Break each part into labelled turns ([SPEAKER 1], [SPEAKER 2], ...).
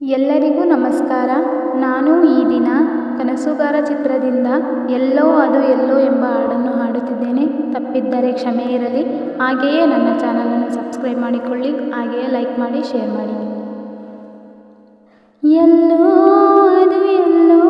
[SPEAKER 1] ಎಲ್ಲರಿಗೂ ನಮಸ್ಕಾರ. ನಾನು ಈ ದಿನ ಕನಸುಗಾರ ಚಿತ್ರದಿಂದ ಎಲ್ಲೋ ಅದು ಎಲ್ಲೋ ಎಂಬ ಹಾಡನ್ನು ಹಾಡುತ್ತಿದ್ದೇನೆ. ತಪ್ಪಿದ್ದರೆ ಕ್ಷಮೆ ಇರಲಿ. ಹಾಗೆಯೇ ನನ್ನ ಚಾನಲನ್ನು ಸಬ್ಸ್ಕ್ರೈಬ್ ಮಾಡಿಕೊಳ್ಳಿ. ಹಾಗೆಯೇ ಲೈಕ್ ಮಾಡಿ, ಶೇರ್ ಮಾಡಿ. ಎಲ್ಲೋ ಅದು ಎಲ್ಲೋ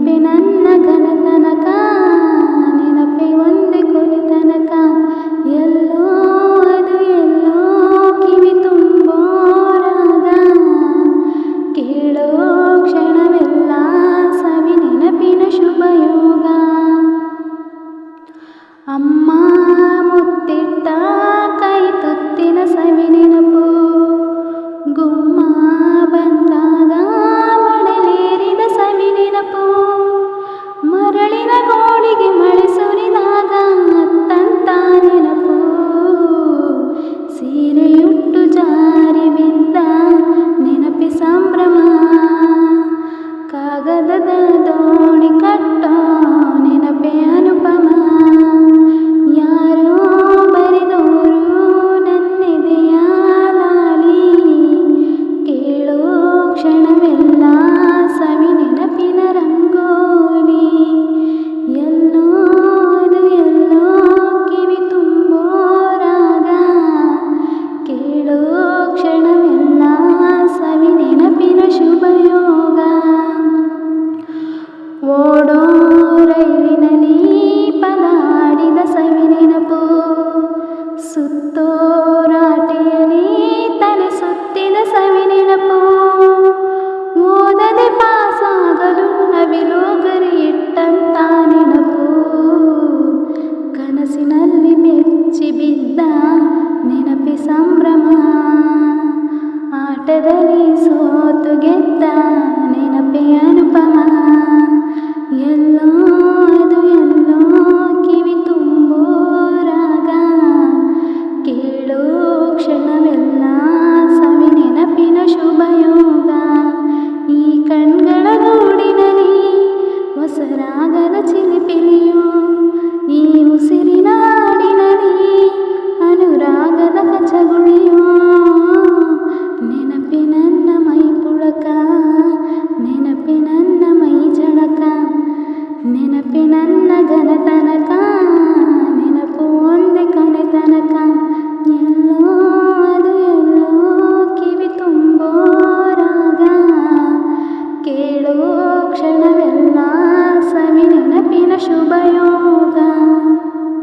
[SPEAKER 1] ನೆನಪಿನನ್ನ ಘನತನಕ ನೆನಪೆ ಒಂದೇ ಕೊನೆ ಕನಸಿನಲ್ಲಿ ಬೆಚ್ಚಿ ಬಿದ್ದ ನೆನಪಿ ಸಂಭ್ರಮ. ಆಟದಲ್ಲಿ ಸೋತು ಗೆದ್ದ ನೆನಪಿ ಅನುಪಮ. ಎಲ್ಲೋ ಅದು ಎಲ್ಲೋ ಕಿವಿ ತುಂಬೋ ರಾಗ. ಕೇಳೋ ಕ್ಷಣವೆಲ್ಲ ಸವಿ ನೆನಪಿನ ಶುಭ ಯೋಗ ಈ ಕಣ್ಗಳ ಗೂಡಿನಲ್ಲಿ ಹೊಸರಾಗದ ಚಿಲಿಪಿಲಿಯು. ಈ ಉಸಿರಿನ بيوت